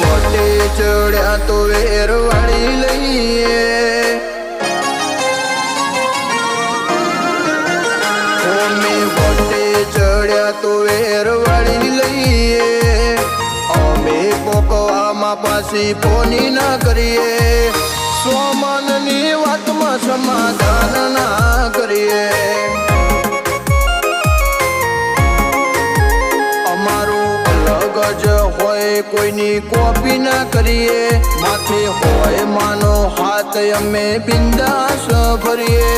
ચડ્યા તો વેર વાળી લઈએ. અમે વટે ચડ્યા તો વેર વાળી લઈએ. અમે પોકવામાં પાછી પોની ના કરીએ. સોમનની વાતમાં સમાધાન ના કોઈની કોપી ના કરીએ. માથે હોય માનો હાથ, અમે બિંદાસ ભરીએ.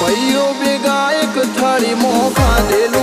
ભાઈઓ ભેગા એક થાળી મોં ખાધેલું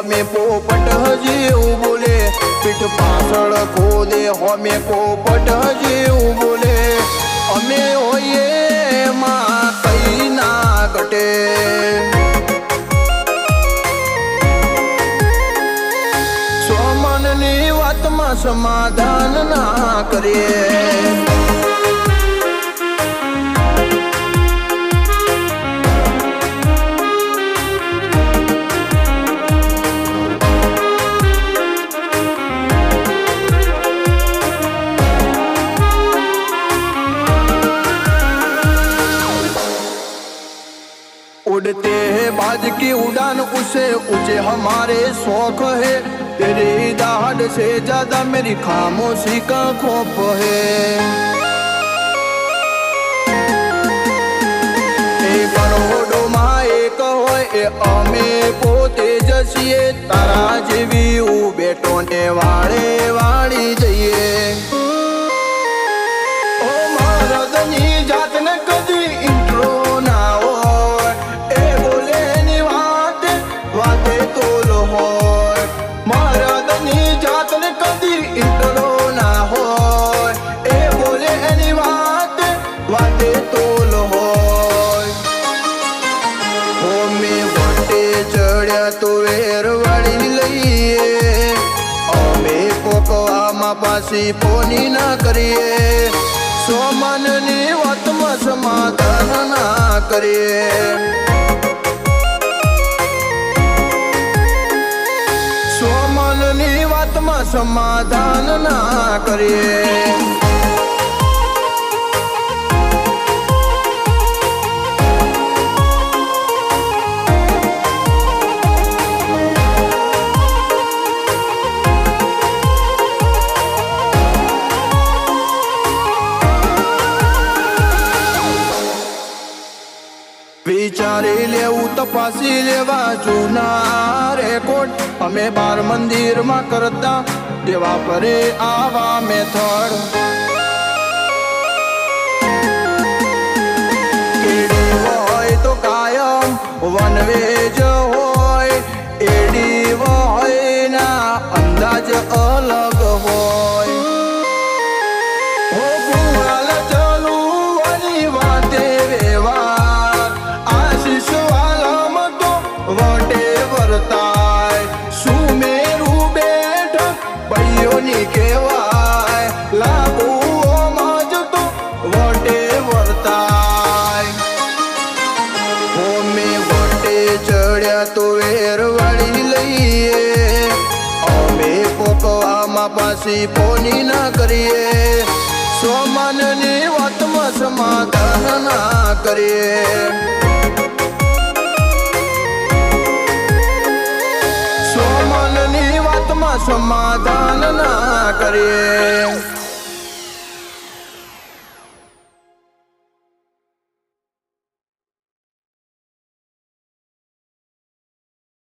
હોમે પોપટ હજી બોલે. પીઠ પાછળ ખોદે, હોમે પોપટ હજી બોલે. અમે હોઈએ માં કઈ ના ઘટે. સમાધાન ના કરીએ. उड़ते हैं बाज की उड़ान उसे ऊंचे हमारे शौक है तेरी दाढ़ से ज्यादा मेरी खामोशी का खौफ है એ કરોડોમાં એક હોય એ અમે પોતે જ છીએ તારા જેવી હું બેટો ને વાળે વાળી પોકવામાં પાછી પોની ના કરીએ, સોમાનની વાતમાં સમાધાન ના કરીએ. સોમાનની વાતમાં સમાધાન ના કરીએ. વિચારી લેવું તપાસી લેવા જૂના રેકોર્ડ. અમે બાર મંદિરમાં કરતા, દેવા પરે આવા મેથડ. હોય તો કાયમ વન હોય પાછી પોની ના કરીએ? સોમાનની વાતમાં સમાધાન ના કરીએ? સોમાનની વાતમાં સમાધાન ના કરીએ?